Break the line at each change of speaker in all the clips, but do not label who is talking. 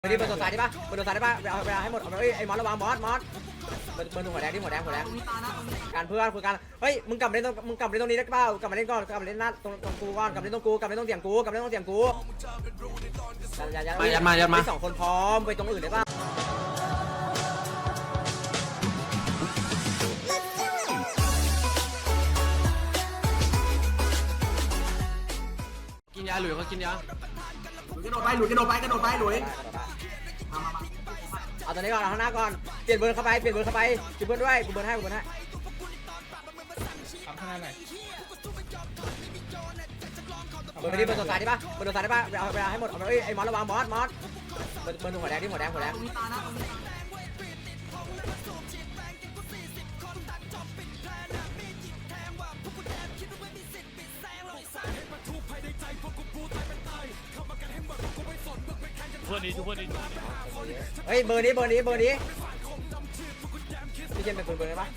เบอร์นี้เบอร์ตัวซ้ายได้ปะเบอร์ตัวซ้ายได้ปะเอาไปเอาให้หมดเอาไปเอ้ยไอ้มอสระวังมอสมอสเบอร์เบอร์ตรงหัวแดงที่หัวแดงหัวแดงการเพื่อนคุยกันเฮ้ยมึงกลับมาเล่นตรงมึงกลับมาเล่นตรงนี้ได้เปล่ากลับมาเล่นก่อนกลับมาเล่นหน้าตรงตรงกูก่อนกลับมาเล่นตรงกูกลับมาเล่นตรงเตียงกูกลับมาเล่นตรงเตียงกูอย่าอย่า
มายัดมายัดมา
สองคนพร้อมไปตรงอื่นได้ปะ
กินยาหลุยเขากินยา
กระโดดไปหลุยกระโดดไปกระโดดไปหลุย
เอาตอนนี้ก่อนเอาข้างหน้าก่อน เปลี่ยนเบอร์เข้าไป เปลี่ยนเบอร์เข้าไปจุดเบอร์ด้วยกูเบอร์ให้กูเบอร์ให้
ทำข้างหน้าหน่อย
เบอร์นี้เบอร์ตัวซ้ายได้ปะเบอร์ตัวซ้ายได้ปะเอาไปเอาให้หมด เอาไปเอ้ยไอ้มอสระวังมอสมอสเบอร์เบอร์ตรงหัวแดงที่หัวแดงหัวแดง
เพื่อนนี้ทุกเพื่อนนี้
เฮ้ยเบอร์นี้เบอร์นี้เบอร์นี้พี่เจมเป็นเบอร์เบอร์ได้ปะ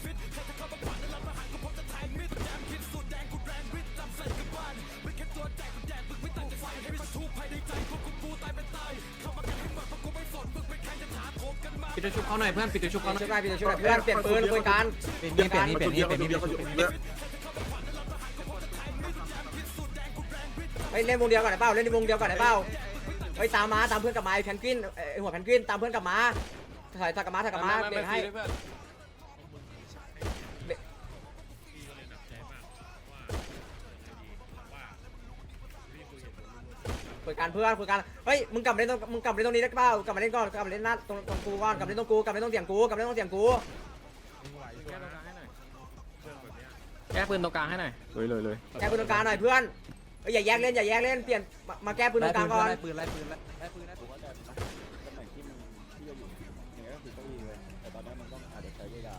ปิดตัวชุบเขาหน่อยเพื่อนปิดตัวชุบเขาหน่อย
ช่วยได้พี่ช่วยได้เพื่อนเปลี่ยนปืนคุยกัน
เปลี่ยนนี่เปลี่ยนนี่เปลี่ยนนี่เปลี่ยนนี่เปลี่ยนนี่เปลี่ยนนี่
เฮ้ยเล่นวงเดียวก่อนได้เปล่าเล่นในวงเดียวก่อนได้เปล่า เฮ้ยตามมาตามเพื่อนกลับมาไอ้แพนกวินเอ้ยหัวแพนกวินตามเพื่อนกลับมาถอยถอยกลับมาถอยกลับมาเปลี่ยนให้คุยกันเพื่อนคุยกันเฮ้ยมึงกลับมาเล่นตรงมึงกลับมาเล่นตรงนี้ได้เปล่ากลับมาเล่นก่อนกลับมาเล่นหน้าตรงตรงกูก่อนกลับมาเล่นตรงกูกลับมาเล่นตรงเตียงกูกลับมาเล่นตรงเตียงกู
แก้ปืนตรงกลางให้หน่อย
เลยเลยเลย
แก้ปืนตรงกลางหน่อยเพื่อน เฮ้ยอย่าแยกเล่นอย่าแยกเล่นเปลี่ยนมามาแก้ปืนตรงกลางก่อน
ปืนไล่ปืนไล่ไล่ปืนไล่
ผมว่าแต่ตำแหน่งที่มึงที่จะอยู่อย่างเงี้ยก็คือเก้าอี้เลยแต่ตอนนี้มันต้องอาจจะใช้เวลา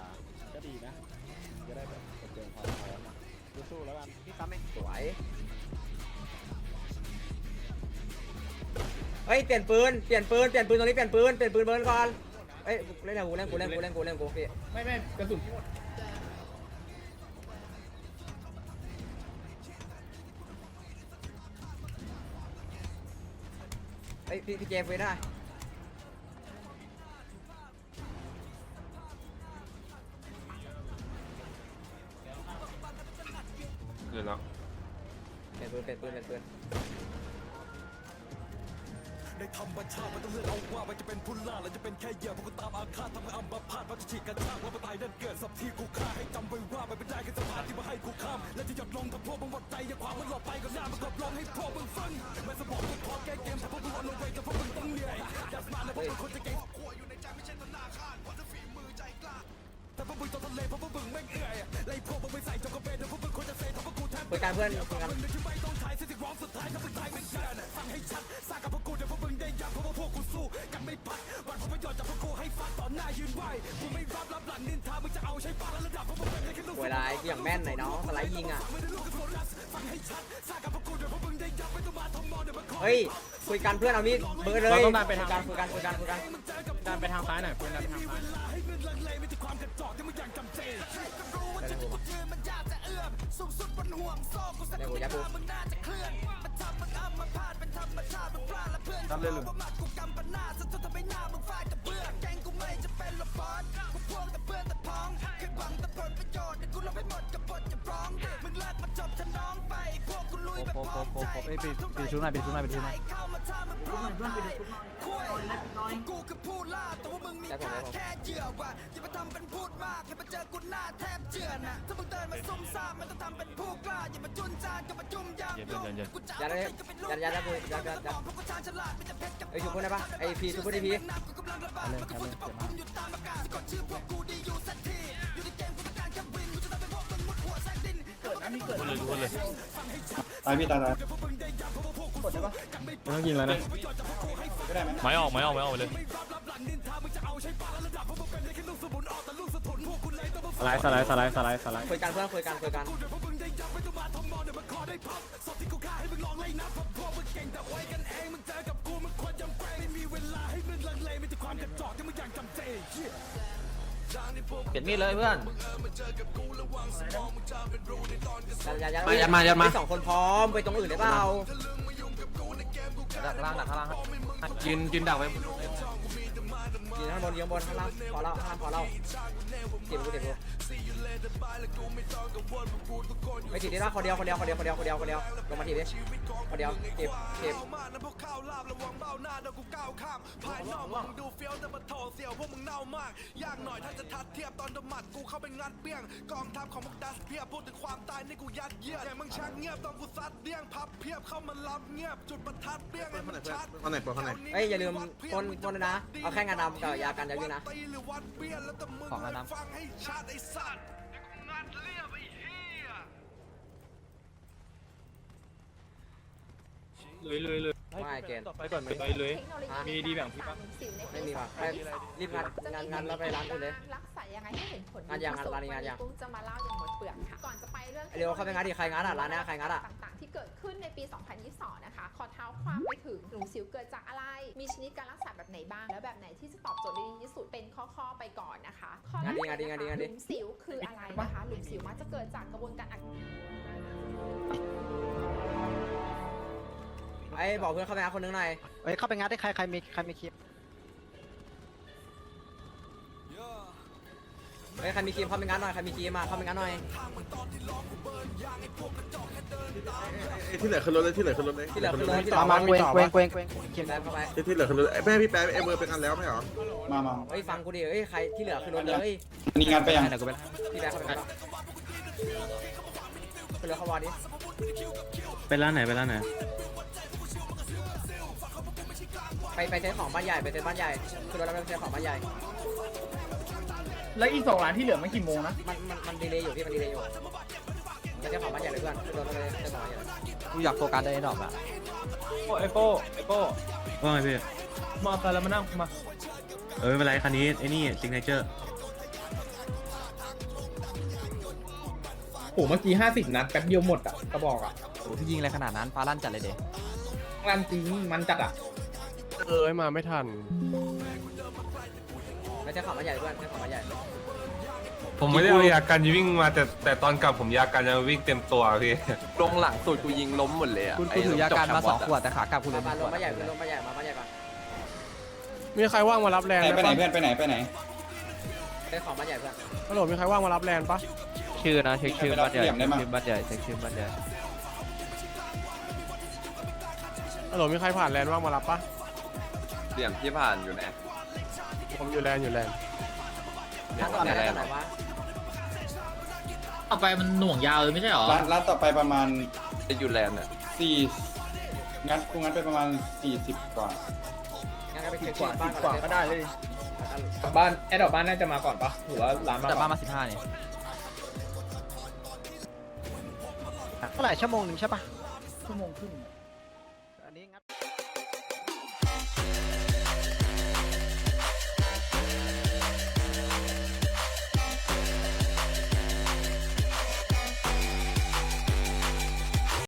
ก็ดีนะจะได้แบบเกินความพร้อมอะสู้ๆแล้วกัน
พี่ซ้ำเอง
สวย เฮ้ยเปลี่ยนปืน เปลี่ยนปืน เปลี่ยนปืนตรงนี้เปลี่ยนปืน เปลี่ยนปืนเบิร์นก่อนเอ้ยเล่นกูเล่นกูเล่นกูเล่นกูเล่นกูพี่
ไม่ไม่กระสุน
เฮ้ยพี่พี่เจฟไว้ได้
เกินแล้ว
เปลี่ยนปืนเปลี่ยนปืนเปลี่ยนปืน
ในธรรมชาติมันต้องเลือกเอาว่ามันจะเป็นผู้ล่าหรือจะเป็นแค่เหยื่อพวกกูตามอาฆาตทำให้อัมพาตมันจะฉีกกระชากว่ามันตายนั่นเกิดสับที่กูฆ่าให้จำไว้ว่ามันเป็นได้แค่สะพานที่มาให้กูข้าม และที่หยดลงถ้าพวกมึงหมดใจอย่าขวางมันหลบไปก็หน้ามันกดลงให้พวกมึงฟังแม้สมองมึงพอแก้เกมแต่พวกมึงอ่อนลงไปแต่พวกมึงต้องเหนื่อยอย่าสมาและพวกมึงคนจะเก่งขั้วอยู่ในใจไม่ใช่ธนาคารเพราะถ้าฝีมือใจกล้าแต่พวกมึงตกทะเลเพราะพวกมึงแม่งเอื่อยไล่พวกมึงไปใส่จงกระเบนแต่พวกมึงควรจะเซทำพวก
คุยกันเพื่อนคุยกัน
มึงที่ไม่ต้องถ่ายสิ่งที่ร้องสุดท้ายถ้ามึงตายไม่เอน่ะฟังให้ชัดสร้างี้นไม่พักวันผลประโยชน์จากพวกกูให้ฟังต่อหน้ายืนไหวกูไม่รับรับหลังนินทามึงจะเอาใช้ปากและระดับพวกมึงเป็นแค่ลูก
เวลาไอ้อย่างแม่นหน่อยน้องสไลด์ยิงอะ
เฮ้
ยคุยกันเพื่อนเอามีดเบอร์เลย
เราต้องดันไปทาง
กันคุยกันคุยกันคุยกัน
ดันไปทางซ้ายหน่อยปืนดันไปทางซ้าย
สูงสุดบนห่วงโซ่กูสัก
เดี๋ยวกูยัดกู
มึงน่าจะเคลื่อนมันทำมันอ้ำมาพาดเป็นธรรมชาติมึงพลาดและเพื่อนทำเลยหรือว่ากูกำปันหน้าสุดทำให้หน้ามึงฟาดกับเบื้องแกงกูไม่จะเป็นละบอสกูพวงแต่เพื่อนแต่พ้องแค่หวังแต่ผลประโยชน์เดี๋ยวกูลบให้หมดกับบทจะร้องมึงเลิกมาจบฉันน้องไปพวกกูลุยแบบพร้อมใจ
ปิดปิดชุดหน่อยปิดชุดหน่อยปิด ชุดหน่อย
เข้ามาทำมันพร้อมไปคุยกูคือผู้ล่าแต่ว่ามึงมีค่าแค่เหยื่อว่ะอย่ามาทำเป็นพูดมากแค่มาเจอกูหน้าแทบเจือนน่ะถ้ามึงเดินมาซุ่มซ่ามมันต้องทำเป็นผู้กล้าอย่ามาจุนจานกับมาจุ่มยามยุ่งกูจะ
ยัดเลยยัดยัดยัดกูยัดยัดยัด
เพราะกูชาญฉลาดไม่จะเพชรกับ
เอ้ชุบเพื่อนได้ปะไอ้พีชุบเพื่อนได้พี
กูกำลังระบาดมันก็พูดจะปกคุมอยู่ตามอากาศสะกดชื่อพวกกูดีอยู่สักทีอยู่ในเกมกูต้องการแค่วินกูจะทำให้พวกมึงมุดหัวแซงดินเกิดอันะมีเกิด
ทุกคนเลยทุกคนเลย
ตายพี่ตายตาย
ไม่ต้องยิงแล้วนะ
ไม้ออกไม้ออกไม้ออกไปเลย
สไลด์สไลด์สไลด์สไลด์สไลด์
คุยกันเพื่อนคุยกันคุยกัน
เปลี่ยนมีดเลยเพื่อน
ยัดยัดยัด
มายัดมายัดมา
สองคนพร้อมไปตรงอื่นได้เปล่า
ดักล่างดักข้างล่าง
ยืนยืนดักไว้
ยืนข้างบนยืนข้างบนข้างล่างขอเล่าข้างล่างขอเล่าเจ็บกูเจ็บกูไม่ถีบได้ละคนเดียวคนเดียวคนเดียวคนเดียวคนเดียวคนเดียวลงมาถีบดิคนเดียวเจ็บเจ็บ
ดูเฟี้ยวแต่มาโถเสี่ยวพวกมึงเน่ามากยากหน่อยถ้าจะทัดเทียบตอนดมัดกูเข้าไปงัดเปี้ยงกองทัพของมึงดัสเพียบพูดถึงความตายนี่กูยัดเยียดอย่างมึงชักเงียบตอนกูซัดเดี้ยงพับเพียบเข้ามารับเงียบจุดประทัดเปี้ยงให้มันชัด
ข้างไหนปข้างไหน
เอ้ยอย่าลืมปนปนด้วยนะเอาแค่งานดำกับยากันยายืนนะ
ตีหรือวัดเปี้ยนแล้วแต่มึง
ของแล้วนะ
ฟังให้ชาติไอ้สัตว์งัดเรียบไอ้เหี้ย
ลุยลุยลุย
ไม่เกณฑ์
ต่อไปก่อนไปลุยมีดีแบ่งพี่ปะ
ไม่มีว่ะไปรีบงานงานงานแล้วไปร้านอื่นเลย
รักษายังไงให้เห็นผล
งานยังงานร้านนี้งานยัง
กุ้งจะมาเล่าอย่างหมดเปลือกค่ะ ก่อนจะไปเรื่อง
เร็วเข้าไปงานดิใครงานอะร้านเนี้ยใครงานอะ
ต่างๆ ที่เกิดขึ้นในปี 2022 นะคะ ขอเท้าความไปถึงหลุมสิวเกิดจากอะไร มีชนิดการรักษาแบบไหนบ้าง แล้วแบบไหนที่จะตอบโจทย์ได้ดีที่สุด เป็นข้อๆ ไปก่อนนะคะ ข้อแรก
งานดีงานดีงานดีงานดี
หลุมสิวคืออะไรนะคะ หลุมสิวมักจะเกิดจากกระบวนการอัก
ไอ้บอกเพื่อนเข้าไปงานคนนึงหน่อย
เฮ้ยเข้าไปงัดได้ใครใครมีใครมีคลิป
เฮ้ยใครมีครีมเข้าไปงานหน่อยใครมีครีมมาเข้าไปงานหน่อย
ที่เหลือขึ้นรถเลยที่เหลือขึ้นรถเลย
ที่เหลือคือรถที่เหลื
มา
อ
มาเวงเวงเวงเวงคลิป
แบเข้าไป
ที่เหลือขึ้นรถแม่พี่แป๊บไอ้เบอร์เป็นกันแล้วไม่เหรอ
มามา
เฮ้ยฟังกูดิเฮ้ยใครที่เหลือคือรถเลย
นี่งานไปยัง
เดี๋ยวกูไป
พี่แบกเข้าไปก่อนไปเลยเข้าวอร์ดิ
ไปร้านไหนไปร้านไหน
ไปไปเซ็ตของบ้านใหญ่ไปเซ็ตบ้านใหญ่คือรถเราไปเซ็ตของบ้านใหญ่
แล้วอีกสองร้านที่เหลือมันกี่โมงนะ
มันมันมันดีเลยอยู่พี่มันดีเลยอยู่ไปเซ็ตของบ้านใหญ่เลยเพื่อนคือรถเราไปเซ็ตของบ้านใหญ่
กูอยากโฟกัสได้ดอกอะ
ไอโป้ไอโป้
ว่าไงพี่
มอเตอร์แล้วมานั่งมา
เออไม่เป็นไรคันนี้ไอ้นี่ซิงเกิลเจอร์
โหเมื่อกี้ห้าสิบนัดแป๊บเดียวหมดอะกระบอกอะ
โอ้พี่ยิงอะไรขนาดนั้นฟ้าลั่นจัดเลยเด็
รันจริงมันจัดอะ
เออมาไม่ทัน
ไปเซ็ตของบ้านใหญ่เพื่อนเซ็ตของบ้านใหญ่
ผมไม่ได้เอายากันวิ่งมาแต่แต่ตอนกลับผมยากันยังวิ่งเต็มตัวพี่
ลงหลังสุดกูยิงล้มหมดเลยอะกูถือยาการมาสองขวดแต่ขากลับกูเล
มาย
ห
มา
นึ่ง
ล
ขวด
งบ้านใหญ่คือลงบ้านใหญ่มาบ้านใหญ่ก่อน
มีใครว่างมารับแรง
ไปไหนเพื่อนไปไหนไปไหน
เซ็ตของบ้านใหญ่เพื่อน
ฮัลโหลมีใครว่างมารับแรงปะ
ชื่อนะเช็คชื่อบ้านใหญ่
เหลี่ยมได้มั้ง
ชื่อบ้านใหญ่เช็คชื่อบ้านใหญ่
ฮัลโหลมีใครผ่านแลนว่างมารับปะ
เหลี่ยมที่ผ่านอยู่ไหน
ผมอยู่แลนอยู่แลน
ร้านต่อไปร้านต่อไหนวะ
ต่อไปมันหน่วงยาวเลยไม่ใช่หรอ
ร้านร้านต่อไปประมาณ
จะอยู่แลนด์อะ
สี่งัดกูงัดไปประมาณสี่สิบกว่า
งั้นก็ไป
สิ
เช็
บ
ค
กว่า
บ้า
สิ
น
บ
ก่อน
กว่าก็ได้เลยกลับบ้านแอดดอกบ้านน่าจะมาก่อนปะหรือว่าร้านมา
แต่
ก่
บ้า
อนน
มาสิบห้านี่เท่าไหร่ชั่วโมงหนึ่งใช่ปะ
ชั่วโมงครึ่ง
อันนี้งัด